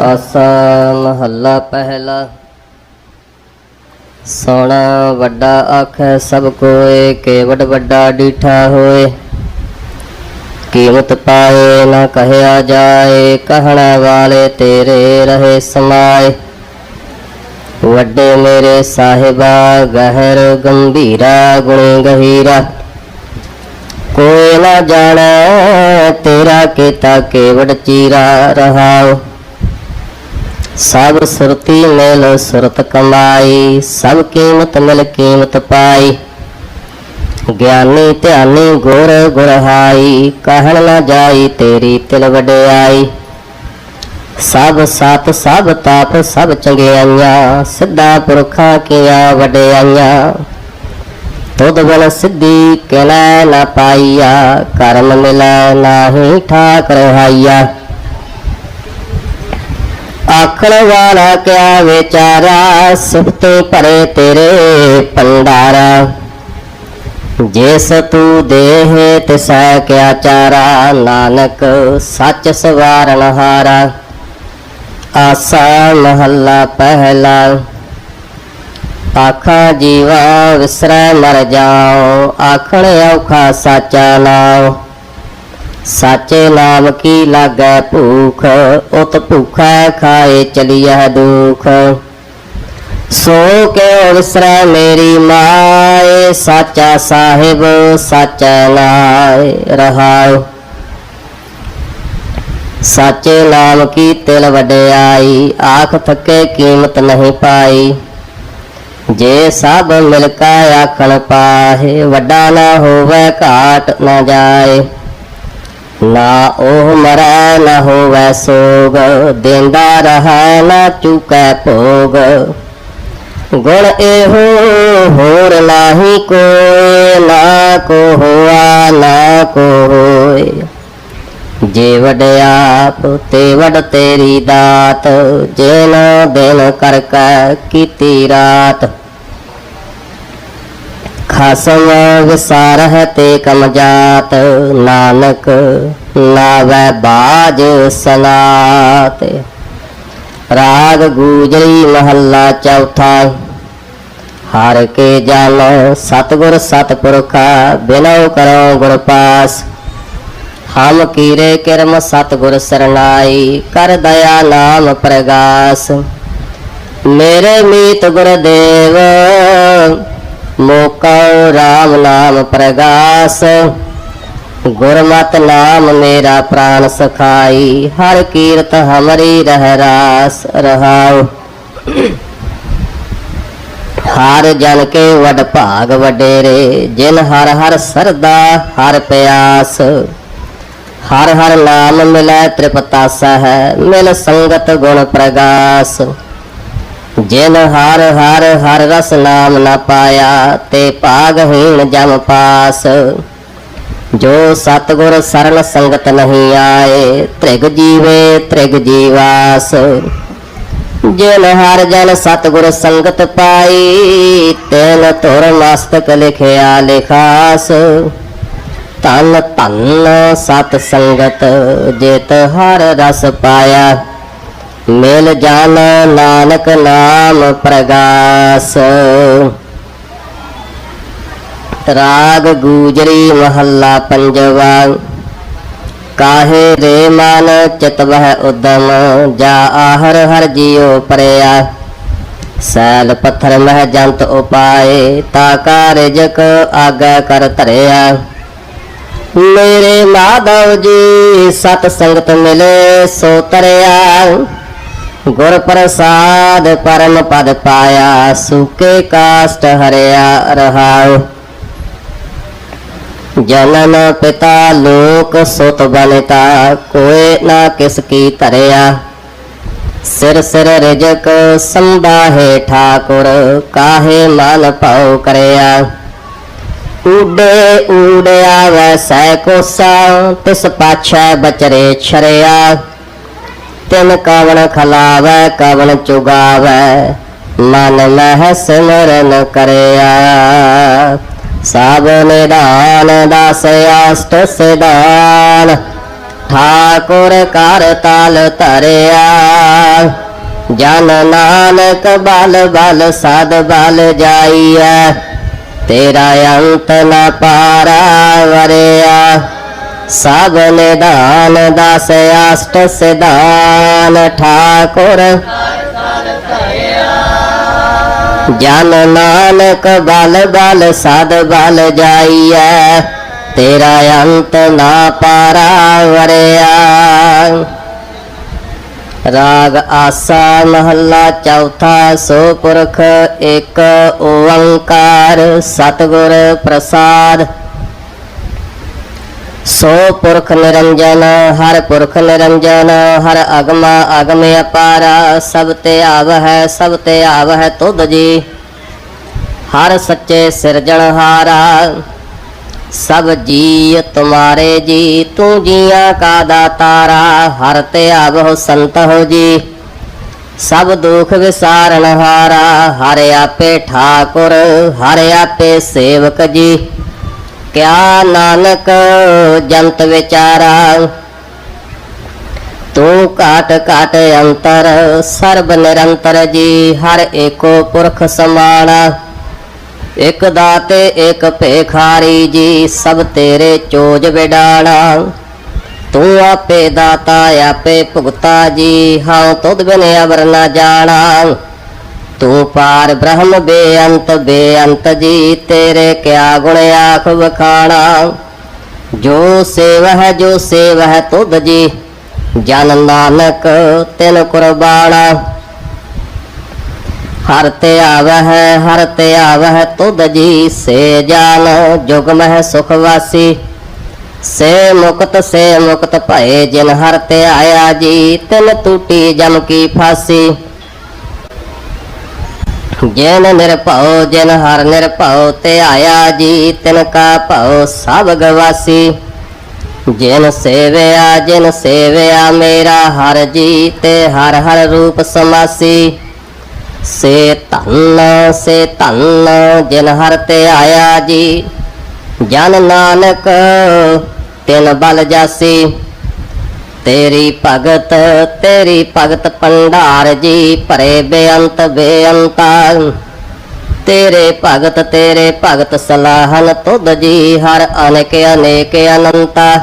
ਆਸਾ ਮਹੱਲਾ ਪਹਿਲਾ। ਸੋਣਾ ਵੱਡਾ ਆਖੈ, ਸਭ ਕੋਏ ਕੇਵਟ ਵੱਡਾ ਡੀਠਾ ਹੋਏ। ਕੀਮਤ ਪਾਏ ਨਾ ਕਹਿਆ ਜਾਏ, ਕਹਿਣਾ ਵਾਲੇ ਤੇਰੇ ਰਹੇ ਸਮਾਏ। ਵੱਡੇ ਮੇਰੇ ਸਾਹਿਬਾ, ਗਹਿਰ ਗੰਭੀਰਾ, ਗੁਣ ਗਹੀਰਾ। ਕੋਈ ਨਾ ਜਾਣੈ ਤੇਰਾ ਕੀਤਾ ਕੇਵਟ ਚੀਰਾ ਰਹਾਉ। ਸਭ ਸੁਰਤੀ ਮਿਲ ਸੁਰਤ ਕਮਾਈ, ਸਭ ਕੀਮਤ ਮਿਲ ਕੀਮਤ ਪਾਈ। ਗਿਆਨੀ ਧਿਆਨੀ ਗੁਰ ਗੁਰਹਾਈ ਕਹਿਣ ਨਾ ਜਾਈ ਤੇਰੀ ਤਿਲ ਵਡਿਆਈ। ਸਭ ਸਤ, ਸਭ ਤਾਪ, ਸਭ ਚੰਗਿਆਈਆਂ, ਸਿੱਧਾ ਪੁਰਖਾਂ ਕੀਆਂ ਵਡਿਆਈਆਂ। ਤੁਧ ਬਲ ਸਿੱਧੀ ਕਿਲੈ ਨਾ ਪਾਈਆ, ਕਰਮ ਮਿਲੈ ਨਾਹੀ ਠਾਕ ਰਹਾਈਆ ਆਖਣ ਵਾਲਾ ਕਿਆ ਵਿਚਾਰਾ ਸੁਖਤੇ ਭਰੇ ਤੇਰੇ ਪੰਡਾਰਾ ਜਿਸ ਤੂੰ ਦੇਹ ਤਿਸੈ ਕਿਆ ਚਾਰਾ, ਨਾਨਕ ਸੱਚ ਸਵਾਰਨ ਹਾਰਾ। ਆਸਾ ਮਹੱਲਾ ਪਹਿਲਾ, ਆਖਾ ਜੀਵਾ ਵਿਸਰੈ ਮਰ ਜਾਓ ਆਖਣ ਔਖਾ ਸਾਚਾ ਲਾਓ ਸਾਚੇ ਨਾਮ ਕੀ ਲਾਗੈ ਭੂਖ? ਉਤ ਭੂਖਾ ਖਾਏ ਚਲੀਐ ਦੁਖ। ਸੋ ਕੇ ਵਿਸਰੈ ਮੇਰੀ ਮਾਏ? ਸਾਚਾ ਸਾਹਿਬ, ਸਾਚਾ ਨਾਏ, ਰਹਾਉ। ਸਾਚੇ ਨਾਮ ਕੀ ਤਿਲ ਵਡਿਆਈ? ਆਖ ਥੱਕੇ ਕੀਮਤ ਨਹੀਂ ਪਾਈ। ਜੇ ਸਭ ਮਿਲ ਕਾ ਆਖਣ ਪਾਹੇ, ਵੱਡਾ ਨਾ ਹੋਵੇ, ਘਾਟ ਨਾ ਜਾਏ। ਨਾ ਉਹ ਮਰੈ ਨਾ ਹੋਵੇ ਸੋਗ, ਦਿੰਦਾ ਰਹੈ ਨਾ ਚੁਕੈ ਭੋਗ। ਗੁਣ ਇਹੋ ਹੋਰ ਨਾਹੀ ਕੋਇ, ਨਾ ਕੋ ਹੋਆ, ਨਾ ਕੋ ਹੋਏ ਜੇ ਆਪ ਤੇ ਵਡ ਤੇਰੀ ਦਾਤ ਜਿਨ ਦਿਨ ਕਰ ਕੀਤੀ ਰਾਤ। ਖਸਮ ਵਿਸਾਰਹਿ ਤੇ ਕਮਜਾਤ ਨਾਨਕ ਨਾਵੈ ਬਾਜ ਸਨਾਤ। ਰਾਗ ਗੂਜਰੀ ਮਹੱਲਾ ਚੌਥਾ ਹਰ ਕੇ ਜਨ ਸਤਗੁਰ ਸਤਪੁਰਖਾ ਬਿਨਉ ਕਰੋ ਗੁਰ ਪਾਸ। ਹਮ ਕੀਰੇ ਕਿਰਮ ਸਤਗੁਰ ਸਰਨਾਈ, ਕਰ ਦਇਆ ਨਾਮ ਪ੍ਰਗਾਸ। ਮੇਰੇ ਮੀਤ ਗੁਰਦੇਵ ਮੋਕਾ ਰਾਮ ਨਾਮ ਪ੍ਰਗਾਸ, ਗੁਰਮਤਿ ਨਾਮ ਮੇਰਾ ਪ੍ਰਾਨ ਸਖਾਈ, ਹਰ ਕੀਰਤ ਹਮਰੀ ਰਹਿ ਰਾਸ ਰਹਾਉ। ਹਰ ਜਨ ਕੇ ਵਡ ਭਾਗ ਵਡੇਰੇ, ਜਿਨ ਹਰ ਹਰ ਸਰਦਾ ਹਰ ਪਿਆਸ। ਹਰ ਹਰ ਨਾਮ ਮਿਲੈ ਤ੍ਰਿਪਤਾਸਾ ਹੈ ਮਿਲ ਸੰਗਤ ਗੁਣ ਪ੍ਰਗਾਸ। ਜਿਨ ਹਰ ਹਰ ਹਰ ਰਸ ਨਾਮ ਨਾ ਪਾਇਆ, ਤੇ ਭਾਗਹੀਣ ਜਮ ਪਾਸ। ਜੋ ਸਤਗੁਰ ਸਰਲ ਸੰਗਤ ਨਹੀਂ ਆਏ, ਤ੍ਰਿਗ ਜੀਵੇ ਤ੍ਰਿਗ ਜੀਵਾਸ। ਜਿਨ ਹਰ ਜਨ ਸਤਗੁਰ ਸੰਗਤ ਪਾਈ, ਤੈਨ ਤੁਰ ਮਸਤਕ ਲਿਖਿਆ ਲਿਖਾਸ। ਤਨ ਤਨ ਸਤ ਸੰਗਤ, ਜੇਤ ਹਰ ਰਸ ਪਾਇਆ। ਮਿਲ ਜਾਣ ਨਾਨਕ ਨਾਮ ਪ੍ਰਗਾਸ। ਰਾਗ ਗੂਜਰੀ ਮਹੱਲਾ ਪੰਜਵਾ, ਕਾਹੇ ਰੇ ਮਨ ਚਿਤ ਉਦਮ, ਜਾ ਆਹਰ ਹਰ ਜੀਉ ਪਰਿਆ। ਸੈਲ ਪੱਥਰ ਮਹਿ ਜੰਤ ਉਪਾਏ, ਤਾ ਕਾਰਜਕ ਆਗਾ ਕਰ ਧਰਿਆ। ਮੇਰੇ ਮਾਧਵ ਜੀ ਸਤ ਸੰਗਤ ਮਿਲੇ, ਸੋ ਤਰਿਆ। ਗੁਰ ਪ੍ਰਸਾਦ ਪਰਮ ਪਦ ਪਾਇਆ, ਸੁਕੇ ਕਾਸ਼ਟ ਹਰਿਆ ਰਹਾਉ। ਜਨਨ ਪਿਤਾ ਲੋਕ ਸੁਤ ਬਨਤਾ, ਕੋਏ ਨਾ ਕਿਸ ਕੀ ਧਰਿਆ। ਸਿਰ ਸਿਰ ਰਿਜਕ ਸੰਭਾਹੇ ਠਾਕੁਰ, ਕਾਹੇ ਮਨ ਪਾਉ ਕਰਿਆ। ਊਡੇ ਊੜਿਆ ਵੈਸੈ ਕੋਸਾ, ਤਿਸ ਪਾਛੈ ਬਚਰੇ ਛਰਿਆ। ਤਿਨ ਕਵਣ ਖਲਾਵੈ ਕਵਣ ਚੁਗਾਵੈ, ਮਨ ਮਹਿ ਸਿਮਰਨ ਕਰਿਆ। ਸਭ ਨਿਦਾਨ ਦਸ ਅਸ਼ਟ ਸਿਦਾਨ ਠਾਕੁਰ ਕਰ ਤਾਲ ਧਰਿਆ। ਜਨ ਨਾਨਕ ਬਲ ਬਲ, ਸਦ ਬਲ ਜਾਈਐ, ਤੇਰਾ ਅੰਤ ਨਾ ਪਾਰਾ ਵਰਿਆ। ਸਭ ਨਿਦਾਨ ਦਸ ਅਸ਼ਟ ਸਿਧਾਨ ਠਾਕੁਰ। ਜਨ ਨਾਨਕ ਬਲ ਬਲ ਸਦ ਬਲ ਜਾਈਐ, ਤੇਰਾ ਅੰਤ ਨਾ ਪਾਰਾ ਵਰਿਆ। ਰਾਗ ਆਸਾ ਮਹੱਲਾ ਚੌਥਾ, ਸੋ ਪੁਰਖ ਇੱਕ ਓੰਕਾਰ, ਸਤਿਗੁਰ ਪ੍ਰਸਾਦ। ਸੋ ਪੁਰਖ ਨਿਰੰਜਨ, ਹਰ ਪੁਰਖ ਨਿਰੰਜਨ, ਹਰ ਅਗਮ ਅਗਮ ਅਪਾਰਾ, ਸਭ ਤੇ ਆਵ ਹੈ ਸਭ ਤੇ ਆਵ ਹੈ ਤੁਧ ਜੀ। ਹਰ ਸੱਚੇ ਸਿਰਜਣਹਾਰਾ ਸਭ ਜੀ ਤੁਮਾਰੇ ਜੀ। ਤੂੰ ਜੀਆਂ ਕਾ ਦਾਤਾਰਾ, ਹਰ ਤੇ ਹੋ ਸੰਤ ਹੋ ਜੀ। ਸਭ ਦੁਖ ਵਿਸਾਰਨ ਹਾਰਾ, ਹਰ ਆਪੇ ਠਾਕੁਰ, ਹਰ ਆਪੇ ਸੇਵਕ ਜੀ। ਕਿਆ ਨਾਨਕ ਜੰਤ ਵਿਚਾਰਾ? ਤੂੰ ਘਾਟ ਘਾਟ ਅੰਤਰ, ਸਰਬ ਨਿਰੰਤਰ ਜੀ, ਹਰ ਏਕੋ ਪੁਰਖ ਸਮਾਣਾ ਇਕ ਦਾਤੇ, ਇਕ ਭੇਖਾਰੀ ਜੀ, ਸਭ ਤੇਰੇ ਚੋਜ ਵਿਡਾਣਾ। ਤੂੰ ਆਪੇ ਦਾਤਾ, ਆਪੇ ਭੁਗਤਾ ਜੀ, ਹਾਂ ਤੁਧ ਬਿਨ ਅਵਰ ਨਾ ਜਾਣਾ। ਤੂੰ ਪਾਰ ਬ੍ਰਹਮ ਬੇਅੰਤ ਬੇਅੰਤ ਜੀ, ਤੇਰੇ ਕਿਆ ਗੁਣ ਆਖ ਵਖਾਣਾ ਜੋ ਸੇਵਹਿ ਜੋ ਸੇਵਹਿ ਤੁਧ ਜੀ, ਜਨ ਨਾਨਕ ਤਿਨ ਕੁਰਬਾਨਾ ਹਰ ਤੇ ਆਵਹਿ, ਹਰ ਤੇ ਆਵਹਿ ਤੁਧ ਜੀ, ਸੇ ਜਾਨ ਜੁਗ ਮਹਿ ਸੁਖ ਵਾਸੀ। ਸੇ ਮੁਕਤ ਸੇ ਮੁਕਤ ਭਏ ਜਿਨ ਹਰ ਤੇ ਆਇਆ ਜੀ, ਤਿਨ ਟੂਟੀ ਜਮ ਕੀ ਫਾਸੀ। ਜਿਨ ਨਿਰਭਉ ਜਿਨ ਹਰ ਨਿਰਭਉ ਤੇ ਆਇਆ ਜੀ ਤਿਨ ਕਾ ਭਉ, ਸਭ ਗਵਾਸੀ। ਜਿਨ ਸੇਵਿਆ ਜਿਨ ਸੇਵਿਆ, ਮੇਰਾ ਹਰ ਜੀ ਤੇ ਹਰ ਹਰ ਰੂਪ ਸਮਾਸੀ। ਸੇ ਧੰਨ ਸੇ ਧੰਨ, ਜਿਨ ਹਰ ਤੇ ਆਇਆ ਜੀ। ਜਨ ਨਾਨਕ, ਤਿਨ ਬਲ ਜਾਸੀ। ਤੇਰੀ ਭਗਤ ਤੇਰੀ ਭਗਤ ਪੰਡਾਰ ਜੀ ਭਰੇ ਬੇਅੰਤ ਬੇਅੰਤਾ। ਤੇਰੇ ਭਗਤ ਤੇਰੇ ਭਗਤ ਸਲਾਹਨ ਤੁਧ ਜੀ ਹਰ ਅਨੇਕ ਅਨੇਕ ਅਨੰਤਾ।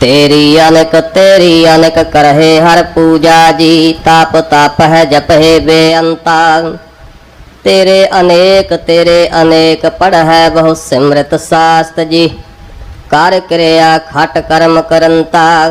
ਤੇਰੀ ਅਨਕ ਤੇਰੀ ਅਨਕ ਕਰਹੇ ਹਰ ਪੂਜਾ ਜੀ, ਤਪ ਤਪ ਹੈ ਜਪਹਿ ਬੇਅੰਤਾ। ਤੇਰੇ ਅਨੇਕ ਤੇਰੇ ਅਨੇਕ ਪੜ੍ਹੈ ਬਹੁ ਸਿਮਰਤ ਸਾਸਤ ਜੀ। ਕਰ ਕਿਰਿਆ ਖਟ ਕਰਮ ਕਰੰਤਾ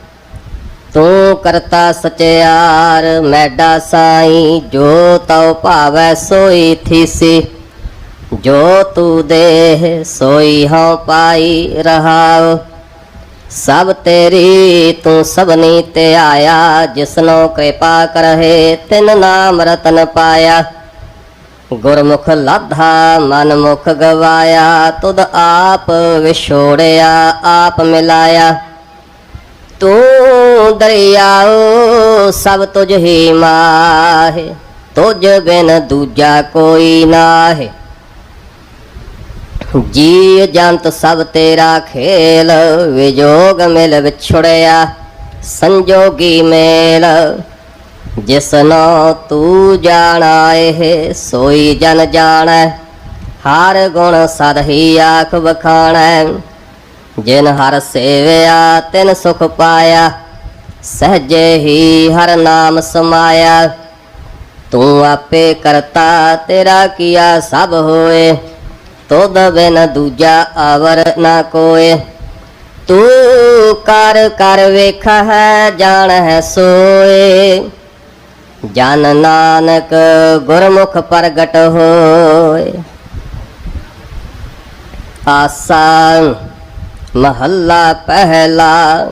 ਤੂੰ ਕਰਤਾ ਸਚਿਆਰ, ਮੈਡਾ ਸਾਈ, ਜੋ ਤਉ ਭਾਵੈ ਸੋਈ ਥੀਸੀ। ਜੋ ਤੂ ਦੇ ਸੋਈ ਹਉ ਪਾਈ ਰਹਾਉ, ਸਭ ਤੇਰੀ ਤੂੰ ਸਭਨੀ ਤੇ ਆਇਆ। ਜਿਸਨੋ ਕਿਰਪਾ ਕਰਹਿ, ਤਿਨ ਨਾਮ ਰਤਨ ਪਾਇਆ। ਗੁਰਮੁਖ ਲਾਧਾ ਮਨ ਮੁਖ ਗਵਾਇਆ। ਤੁਧ ਆਪ ਵਿਛੋੜਿਆ, ਆਪ ਮਿਲਾਇਆ। ਤੂੰ ਦਰਿਆਓ, ਸਭ ਤੁਝ ਹੀ ਮਾਹੇ, ਤੁਝ ਬਿਨ ਦੂਜਾ ਕੋਈ ਨਾਹੇ। ਜੀ ਜੰਤ ਸਭ ਤੇਰਾ ਖੇਲ, ਵਿਜੋਗ ਮਿਲ ਵਿਛੜਿਆ, ਸੰਜੋਗੀ ਮੇਲ। ਜਿਸਨੋ ਤੂੰ ਜਾਣਾ, ਇਹ ਸੋਈ ਜਨ ਜਾਣੈ, ਹਰ ਗੁਣ ਸਦ ਹੀ ਆਖ ਵਖਾਣੈ। ਜਿਨ ਹਰ ਸੇਵਿਆ, ਤਿਨ ਸੁਖ ਪਾਇਆ, ਸਹਜੇ ਹੀ ਹਰ ਨਾਮ ਸਮਾਇਆ। ਤੂੰ ਆਪੇ ਕਰਤਾ, ਤੇਰਾ ਕੀਆ ਸਭ ਹੋਏ। ਤੋਦ ਬਿਨ ਦੂਜਾ ਆਵਰ ਨਾ ਕੋਏ। ਤੂੰ ਕਰ ਕਰ ਵੇਖ ਹੈ ਜਾਣ ਹੈ ਸੋਏ। ਜਨ ਨਾਨਕ ਗੁਰਮੁਖ ਪ੍ਰਗਟ ਹੋਏ। ਆਸਾ ਮਹੱਲਾ ਪਹਿਲਾ,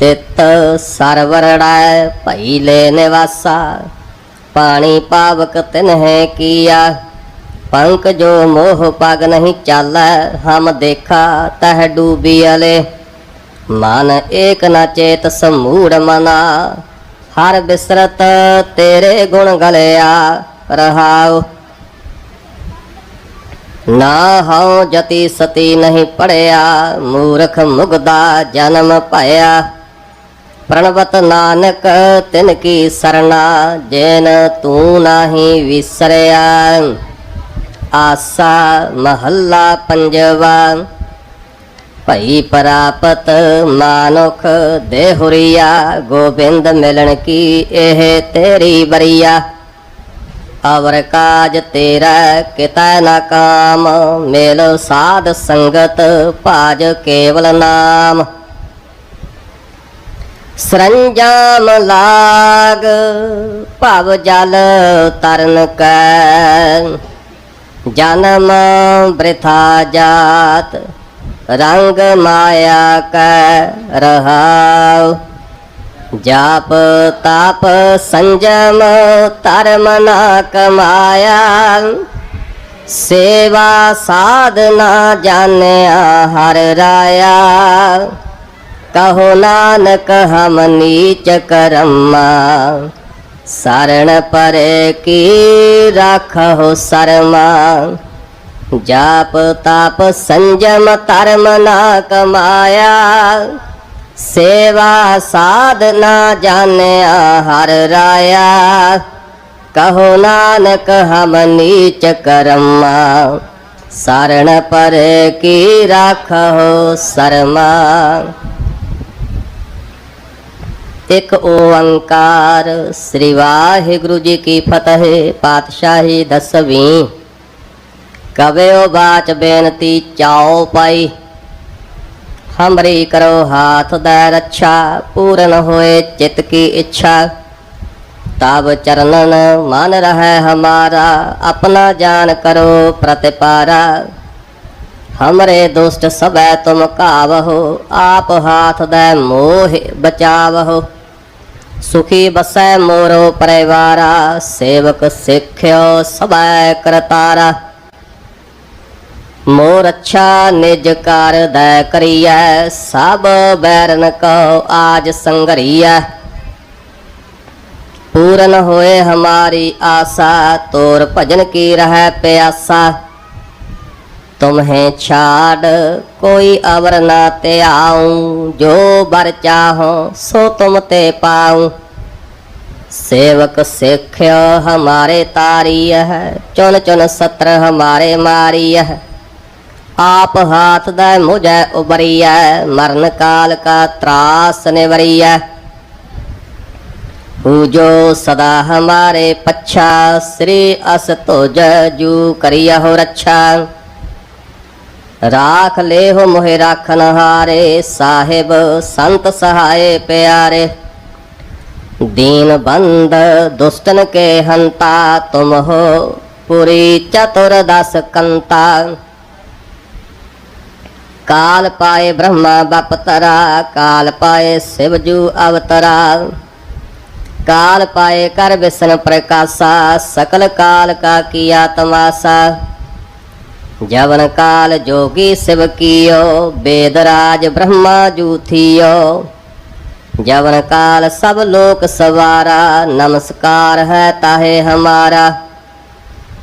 ਤਿਤ ਸਰਵਰੜੈ ਭਈ ਲੈ ਨਿਵਾਸਾ। ਪਾਣੀ ਪਾਵਕ ਤਿਨਹਿ ਕੀਆ, ਪੰਕ ਜੋ ਮੋਹ ਪਗ ਨਹੀਂ ਚਾਲੈ, ਹਮ ਦੇਖਾ ਤਹ ਡੂਬੀ ਅਲੇ। ਮਨ ਏਕ ਨ ਚੇਤ ਸਮੂੜ ਮਨਾ, ਹਰ ਬਿਸਰਤ ਤੇਰੇ ਗੁਣ ਗਲਿਆ, ਰਹਾਉ ਨਾ ਹਉ ਜਤੀ ਸਤੀ ਨਹੀਂ ਪੜਿਆ, ਮੂਰਖ ਮੁਗਦਾ ਜਨਮ ਭਇਆ ਪ੍ਰਣਵਤ ਨਾਨਕ ਤਿਨ ਕੀ ਸਰਣਾ, ਜੇਨ ਤੂੰ ਨਾਹੀ ਵਿਸਰਿਆ। ਆਸਾ ਮਹੱਲਾ ਪੰਜਵਾ, ਭਈ ਪ੍ਰਾਪਤ ਮਾਨੁਖ ਦੇਹੁਰੀਆ, ਗੋਬਿੰਦ ਮਿਲਣ ਕੀ ਇਹ ਤੇਰੀ ਬਰੀਆ ਅਵਰ ਕਾਜ ਤੇਰਾ ਕਿਤੈ ਨਾ ਕਾਮ, ਮੇਲ ਸਾਧ ਸੰਗਤ ਭਾਜ ਕੇਵਲ ਨਾਮ। ਸਰੰਜਾਮ ਲਾਗ, ਭਵ ਜਲ ਤਰਨ ਕੈ। ਜਨਮ ਬ੍ਰਿਥਾ ਜਾਤ, ਰੰਗ ਮਾਇਆ ਕੈ ਰਹਾਉ। ਜਾਪ ਤਾਪ ਸੰਜਮ ਧਰਮ ਨਾ ਕਮਾਇਆ। ਸੇਵਾ ਸਾਧਨਾ ਜਾਣਿਆ ਹਰ ਰਾਇਆ। ਕਹੋ ਨਾਨਕ ਹਮ ਨੀਚ ਕਰਮਾ। ਸਰਣ ਪਰੇ ਕੀ ਰਾਖੋ ਸਰਮਾ। ਜਾਪ ਤਾਪ ਸੰਜਮ ਧਰਮ ਨਾ ਕਮਾਇਆ। ਸੇਵਾ ਸਾਧਨਾ ਜਾਣਿਆ ਹਰ ਰਾਇਆ। ਕਹੋ ਨਾਨਕ ਹਮ ਨੀਚ ਕਰਮਾ। ਸਰਣ ਪਰ ਕੀ ਰਾਖੋ ਸਰਮਾ। ਇੱਕ ਓੰਕਾਰ ਸ੍ਰੀ ਵਾਹਿਗੁਰੂ ਜੀ ਕੀ ਫਤਿਹ ਪਾਤਸ਼ਾਹੀ ਦਸਵੀਂ। ਕਵਿਓ ਬਾਚ ਬੇਨਤੀ ਚਾਓ ਪਾਈ। ਹਮਰੀ ਕਰੋ ਹਾਥ ਦਾ ਰੱਛਾ, ਪੂਰਨ ਹੋਏ ਚਿਤ ਕੀ ਇੱਛਾ। ਤਬ ਚਰਨਨ ਮਨ ਰਹੈ ਹਮਾਰਾ, ਆਪਣਾ ਜਾਨ ਕਰੋ ਪ੍ਰਤਿਪਾਰਾ। ਹਮਰੇ ਦੁਸ਼ਟ ਸਭੈ ਤੁਮ ਕਾਵਹੋ, ਆਪ ਹਾਥ ਦਾ ਮੋਹ ਬਚਾਵਹੋ। ਸੁਖੀ ਬਸੈ ਮੋਰੋ ਪਰਿਵਾਰਾ, ਸੇਵਕ ਸਿੱਖਿਓ ਸਭੈ ਕਰਤਾਰਾ। ਮੋਰ ਅੱਛਾ ਨਿਜ ਕਰ ਦੈ ਕਰੀਐ, ਸਭ ਬੈਰਨ ਕੋ ਆਜ ਸੰਗਰੀਐ। ਪੂਰਨ ਹੋਏ ਹਮਾਰੀ ਆਸਾ, ਤੋਰ ਭਜਨ ਕੀ ਰਹਿ ਪਿਆਸਾ। ਤੁਮਹੇ ਛਾੜ ਕੋਈ ਅਵਰ ਨਾ ਤੇ ਆਉ ਜੋ ਬਰ ਚਾਹੋ ਸੋ ਤੁਮ ਤੇ ਪਾਉ। ਸੇਵਕ ਸਿੱਖਿਆ ਹਮਾਰੇ ਤਾਰੀ ਹੈ ਚੁਨ ਚੁਨ ਸਤਰ ਹਮਾਰੇ ਮਾਰੀ ਹੈ ਆਪ ਹਾਥ ਦਾ ਮੁਝੈ ਉਬਰੀਐ, ਮਰਨ ਕਾਲ ਕਾ ਤਰਾਸ ਨਿਵਰੀਐ। ਜੋ ਸਦਾ ਹਮਾਰੇ ਪੱਛਾ, ਸ੍ਰੀ ਅਸ ਤੁਜ ਜੂ ਕਰਿਆ ਹੋ ਰੱਛਾ। ਰਾਖ ਲੈ ਹੋ ਮੋਹਿ ਰਾਖਨ ਹਾਰੇ, ਸਾਹਿਬ ਸੰਤ ਸਹਾਏ ਪਿਆਰੇ। ਦੀਨ ਬੰਦ ਦੁਸ਼ਟਨ ਕੇ ਹੰਤਾ, ਤੁਮ ਹੋ ਪੁਰੀ ਚਤੁਰ ਦਸ ਕੰਤਾ। ਕਾਲ ਪਾਏ ਬ੍ਰਹਮਾ ਬਪ ਤਰਾ ਕਾਲ ਪਾਏ ਸ਼ਿਵ ਜੂ ਅਵਤਰਾ। ਕਾਲ ਪਾਏ ਕਰ ਵਿਸ਼ਨ ਪ੍ਰਕਾਸ਼ਾ, ਸਕਲ ਕਾਲ ਕਾ ਕੀਆ ਤਮਾਸਾ। ਜਵਨ ਕਾਲ ਜੋਗੀ ਸਿਵ ਕੀਓ ਬੇਦਰਾਜ ਬ੍ਰਹਮਾ ਜੂਥੀਓ ਜਵਨ ਕਾਲ ਸਭ ਲੋਕ ਸਵਾਰਾ, ਨਮਸਕਾਰ ਹੈ ਤਾਹੇ ਹਮਾਰਾ।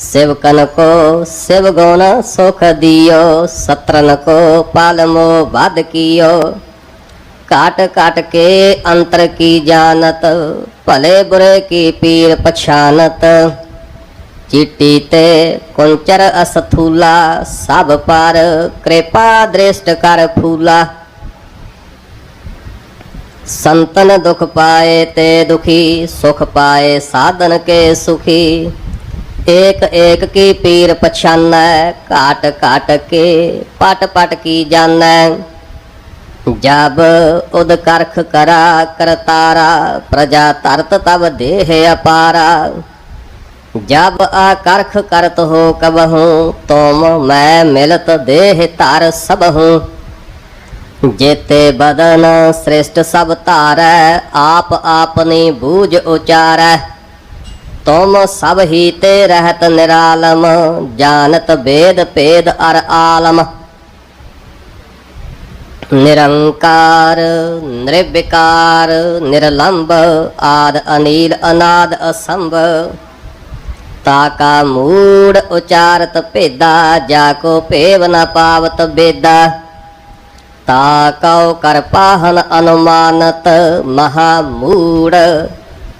सवारी सेवकन को शिव गुण सुख दियो सत्रन को पालमो बद कियो काट काट के अंतर की जानत भले बुरे की पीर पछानत चिट्टी ते कुंचर असथूला सब पर कृपा दृष्ट कर फूला संतन दुख पाए ते दुखी सुख ਏਕ ਏਕ ਕੀ ਪੀਰ ਪਛਾਨੈ, ਘਾਟ ਘਾਟ ਕੇ ਪਟ ਪਟ ਕੀ ਜਾਣੈ। ਜਬ ਉਦ ਕਰਖ ਕਰਾ ਕਰਤਾਰਾ, ਪ੍ਰਜਾ ਤਰਤ ਤਬ ਦੇਹ ਅਪਾਰਾ। ਜਬ ਆ ਕਰਖ ਕਰਤ ਹੋ ਕਬਹੂ ਤੁਮ ਮੈਂ ਮਿਲਤ ਦੇਹ ਧਰ ਸਬਹੂ ਜੇਤੇ ਬਦਨ ਸ੍ਰਿਸ਼ਟ ਸਭ ਧਾਰੈ, ਆਪ ਆਪਨੀ ਬੂਝ ਉਚਾਰੈ। ਤੁਮ ਸਭ ਹੀ ਤੇ ਰਹਤ ਨਿਰਾਲਮ, ਜਾਣਤ ਬੇਦ ਭੇਦ ਅਰ ਆਲਮ। ਨਿਰੰਕਾਰ, ਨਿਰਵਿਕਾਰ ਨਿਰਲੰਭ ਆਦ ਅਨੀਲ, ਅਨਾਦ ਅਸੰਭ। ਤਾ ਕਾ ਮੂੜ ਉਚਾਰਤ ਭੇਦਾ, ਜਾ ਕੋ ਭੇਵ ਨ ਪਾਵਤ ਬੇਦਾ। ਤਾ ਕਉ ਅਨੁਮਾਨਤ ਮਹਾ ਮੂੜ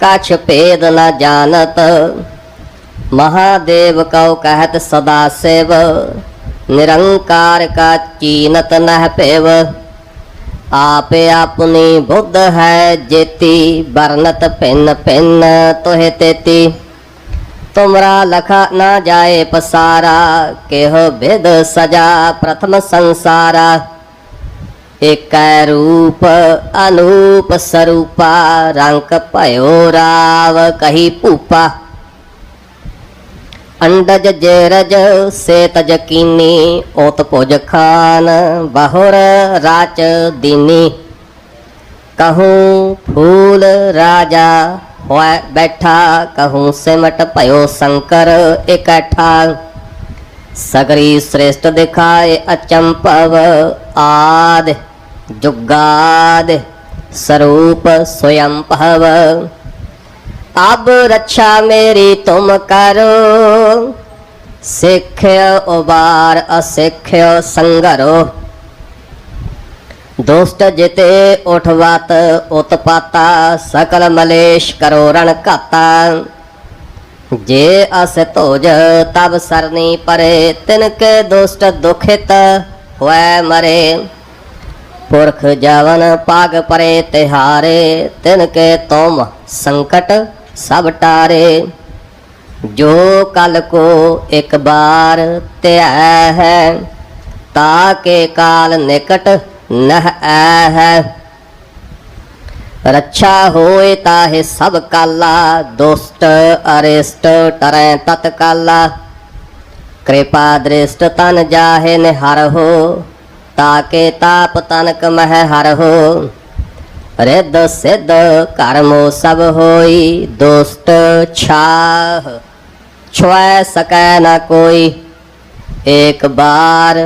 कछ भेद न जानत महादेव कौ कहत सदा सेव निरंकार का चीनत नह पेव आपे अपनी बुद्ध है जेती बरनत पिन पिन तोहे तेती तुमरा लखा न जाए पसारा केहो विद सजा प्रथम संसारा એકય રૂપ અનુપ સ્વરૂપા રંક ભયો રાવ કહી પૂપા અંડજ જેરજ સેતજ કીની ઓત પોજ ખાન બહોર રાચ દિની કહું ફૂલ રાજા હોય બેઠા કહું સેમટ ભયો શંકર એકઠા સગરી શ્રેષ્ઠ દેખાય અચંપવ આદ ਜੁਗਾਦ ਸਰੂਪ ਸੋਯੰ ਭਵ ਅਬ ਰੱਛਾ ਮੇਰੀ ਤੁਮ ਕਰੋ ਸਿੱਖਿਓ ਉਬਾਰ ਅਸਿੱਖਿਓ ਸੰਗਰੋ ਦੁਸ਼ਟ ਜਿਤੇ ਉਠਵਤ ਉਤਪਾਤਾ ਸਕਲ ਮਲੇਸ਼ ਕਰੋ ਰਣ ਘਾਤਾ ਜੇ ਅਸ ਧੋਜ ਤਬ ਸਰਨੀ ਪਰੇ ਤਿਨ ਕੇ ਦੁਸ਼ਟ ਦੁਖਿਤ ਹੋਇ ਮਰੇ ਪੁਰਖ ਜਵਨ ਪਾਗ ਪਰੇ ਤਿਹਾਰੇ ਤਿਨ ਕੇ ਤੁਮ ਸੰਕਟ ਸਭ ਟਾਰੇ। ਜੋ ਕਲ ਕੋ ਇੱਕ ਬਾਰ ਧਿਆ ਹੈ, ਤਾ ਕੇ ਕਾਲ ਨਿਕਟ ਨਹ ਆ ਹੈ। ਰੱਛਾ ਹੋਏ ਤਾਹੇ ਸਭ ਕਾਲਾ, ਦੁਸ਼ਟ ਅਰੇਸਟ ਟਰੈ ਤਤਕਾਲਾ। ਕਿਰਪਾ ਦ੍ਰਿਸ਼ਟ ਤਨ ਜਾਹੇ ਨਿਹਰ ਹੋ ਤਾਕੇ ਤਾਪ ਤਨਕ ਮਹਿ ਹਰ ਹੋ। ਰਿੱਧ ਸਿੱਧ ਕਰਮੋ ਸਭ ਹੋਈ ਦੁਸਤ ਛਾਹ ਛੁਐ ਸਕੈ ਨਾ ਕੋਈ। ਇੱਕ ਬਾਰ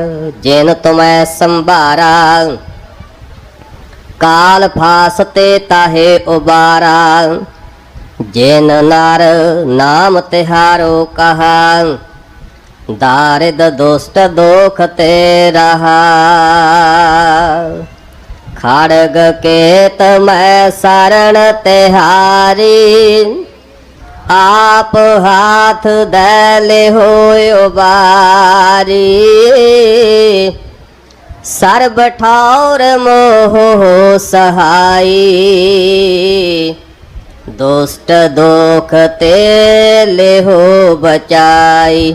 ਜਿਨ ਤੁਮੈ ਸੰਭਾਰਾ, ਕਾਲ ਫਾਸ ਤੇ ਤਾਹੇ ਉਬਾਰਾ। ਜਿਨ ਨਰ ਨਾਮ ਤਿਹਾਰੋ ਕਹਾ ਦਾਰਿਦ ਦੋਸਤ ਦੋਖ ਤੇ ਰਹਾ ਖੜਗ ਕੇਤ ਮੈਂ ਸਰਣ ਤਿਹਾਰੀ ਆਪ ਹਾਥ ਦੈਲੇ ਹੋਇਓ ਬਾਰੀ ਸਰਬ ਠੌਰ ਮੋਹ ਸਹਾਈ ਦੋਸਤ ਦੋਖ ਤੇ ਲਿਹੋ ਬਚਾਈ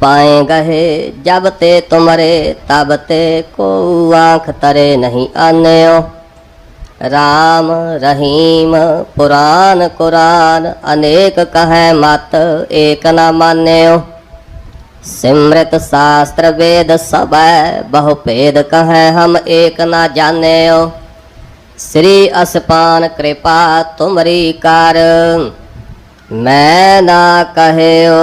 पाए गहे जब ते तुमरे तब ते को आँख तरे नहीं आन्यो राम रहीम पुराण कुरान अनेक कहे मत एक न मान्यो सिमृत शास्त्र वेद सब बहु भेद कहे हम एक ना जानेओ श्री असपान कृपा तुमरी कर मैं ना कहेओ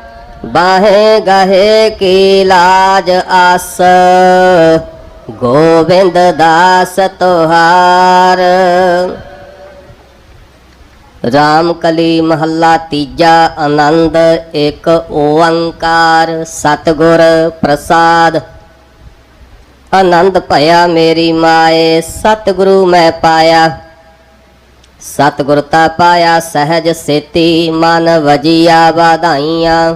ਬਾਹੇ ਗਹੇ ਕੀ ਲਾਜ ਆਸ। ਗੋਬਿੰਦ ਦਾਸ ਤੁਹਾਰ। ਰਾਮ ਕਲੀ ਮਹੱਲਾ ਤੀਜਾ ਆਨੰਦ ਇੱਕ ਓੰਕਾਰ, ਸਤਗੁਰ ਪ੍ਰਸਾਦ। ਆਨੰਦ ਭਇਆ ਮੇਰੀ ਮਾਏ, ਸਤਗੁਰੂ ਮੈਂ ਪਾਇਆ। ਸਤਗੁਰ ਤਾ ਪਾਇਆ, ਸਹਿਜ ਸੇਤੀ ਮਨ ਵਜੀਆ ਵਧਾਈਆਂ।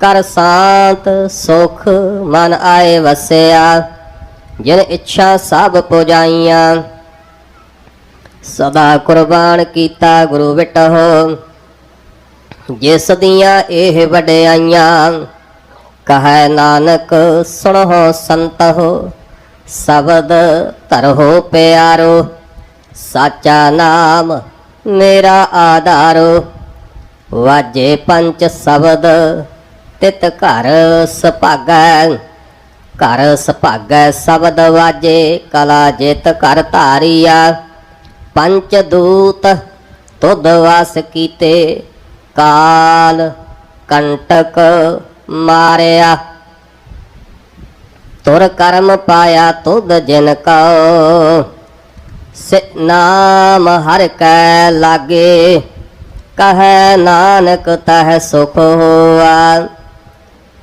ਕਰ ਸ਼ਾਂਤ ਸੁਖ ਮਨ ਆਏ ਵਸਿਆ, ਜਿਨ ਇੱਛਾ ਸਭ ਪੁਜਾਈਆਂ। ਸਦਾ ਕੁਰਬਾਨ ਕੀਤਾ ਗੁਰੂ ਵਿਟਹੁ, ਜਿਸ ਦੀਆਂ ਇਹ ਵਡਿਆਈਆਂ। ਕਹੈ ਨਾਨਕ, ਸੁਣੋ ਸੰਤਹੁ, ਸ਼ਬਦ ਧਰੋ ਪਿਆਰੋ, ਸਾਚਾ ਨਾਮ ਮੇਰਾ ਆਧਾਰੋ। ਵਾਜੇ ਪੰਜ ਸ਼ਬਦ ਤਿਤ ਘਰ ਸੁਭਾਗੈ ਘਰ ਸੁਭਾਗੈ ਸ਼ਬਦ ਵਾਜੇ, ਕਲਾ ਜਿਤ ਘਰ ਧਾਰੀਆ ਪੰਚ ਦੂਤ ਤੁਧ ਵਾਸ ਕੀਤੇ, ਕਾਲ ਕੰਟਕ ਮਾਰਿਆ। ਤੁਰ ਕਰਮ ਪਾਇਆ ਤੁਧ ਜਿਨ ਕਉ ਸੇ ਨਾਮ ਹਰ ਕੈ ਲਾਗੇ। ਕਹੈ ਨਾਨਕ ਤਹ ਸੁਖ ਹੋਆ।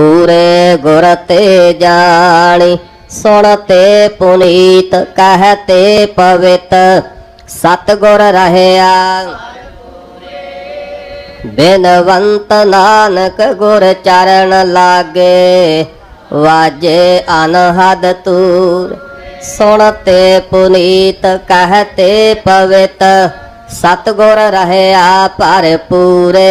ਪੂਰੇ ਗੁਰ ਤੇ ਜਾਣੀ ਸੁਣਤੇ ਪੁਨੀਤ ਕਹਤੇ ਪਵਿੱਤ। ਸਤਗੁਰ ਰਹਿਆ। ਬੇਨਵੰਤ ਨਾਨਕ ਗੁਰ ਚਰਨ ਲਾਗੇ, ਵਾਜੇ ਅਨਹਦ ਤੂਰ। ਸੁਣਤੇ ਪੁਨੀਤ ਕਹਤੇ ਪਵਿੱਤ। ਸਤਗੁਰ ਰਹਿਆ ਭਰਪੂਰੇ।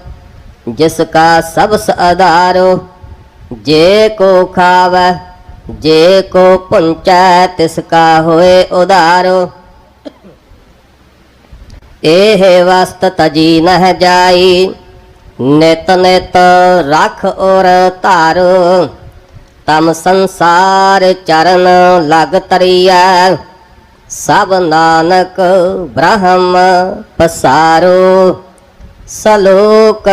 ਜਿਸ ਕਾ ਸਬਸ ਆਧਾਰੋ, ਜੇ ਕੋ ਖਾਵੈ, ਜੇ ਕੋ ਪੁੰਚੈ ਤਿਸ ਕਾ ਉਧਾਰੋ। ਇਹ ਵਸਤ ਤਜੀ ਨਹਿ ਜਾਈ, ਨਿਤ ਨਿਤ ਰਖ ਔਰ ਧਾਰੋ। ਤਮ ਸੰਸਾਰ ਚਰਨ ਲਗ ਤਰੀਐ, ਸਭ ਨਾਨਕ ਬ੍ਰਹਮ ਪਸਾਰੋ। ਸਲੋਕ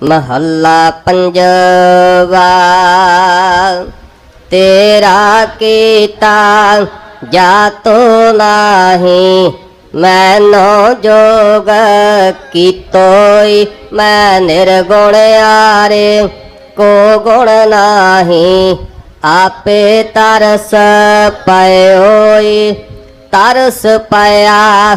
ਮਹੱਲਾ ਪੰਜਵਾ, ਤੇਰਾ ਕੀਤਾ ਜਾਤੋ ਨਾਹੀ, ਮੈਨੋ ਜੋਗ ਕੀਤੋਈ, ਮੈਂ ਨਿਰਗੁਣ ਆਰੇ, ਕੋ ਗੁਣ ਨਾਹੀ, ਆਪੇ ਤਰਸ ਪਇਓਈ, ਤਰਸ ਪਾਇਆ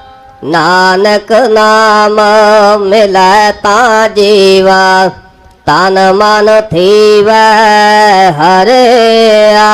ਨਾਨਕ ਨਾਮ ਮਿਲੈ ਤਾਂ ਜੀਵਾ ਤਨ ਮਨ ਥੀਵੈ ਹਰਿਆ।